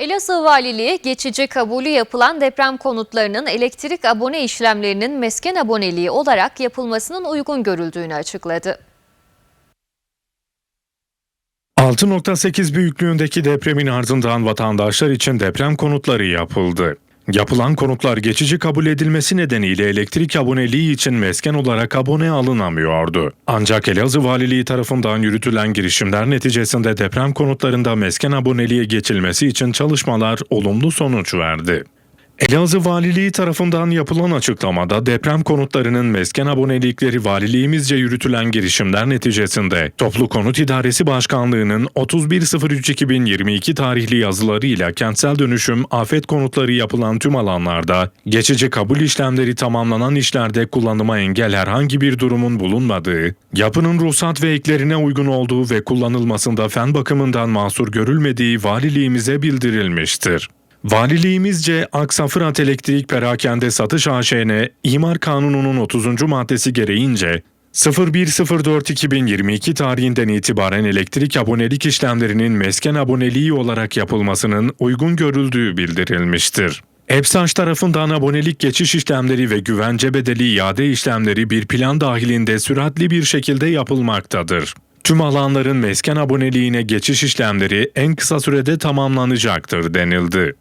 Elazığ Valiliği geçici kabulü yapılan deprem konutlarının elektrik abone işlemlerinin mesken aboneliği olarak yapılmasının uygun görüldüğünü açıkladı. 6.8 büyüklüğündeki depremin ardından vatandaşlar için deprem konutları yapıldı. Yapılan konutlar geçici kabul edilmesi nedeniyle elektrik aboneliği için mesken olarak abone alınamıyordu. Ancak Elazığ Valiliği tarafından yürütülen girişimler neticesinde deprem konutlarında mesken aboneliğe geçilmesi için çalışmalar olumlu sonuç verdi. Elazığ Valiliği tarafından yapılan açıklamada deprem konutlarının mesken abonelikleri valiliğimizce yürütülen girişimler neticesinde Toplu Konut İdaresi Başkanlığı'nın 31.03.2022 tarihli yazılarıyla kentsel dönüşüm afet konutları yapılan tüm alanlarda geçici kabul işlemleri tamamlanan işlerde kullanıma engel herhangi bir durumun bulunmadığı, yapının ruhsat ve eklerine uygun olduğu ve kullanılmasında fen bakımından mahsur görülmediği valiliğimize bildirilmiştir. Valiliğimizce Aksa Fırat Elektrik Perakende Satış AŞ'ne İmar Kanunu'nun 30. maddesi gereğince 01.04.2022 tarihinden itibaren elektrik abonelik işlemlerinin mesken aboneliği olarak yapılmasının uygun görüldüğü bildirilmiştir. EPSAŞ tarafından abonelik geçiş işlemleri ve güvence bedeli iade işlemleri bir plan dahilinde süratli bir şekilde yapılmaktadır. Tüm alanların mesken aboneliğine geçiş işlemleri en kısa sürede tamamlanacaktır denildi.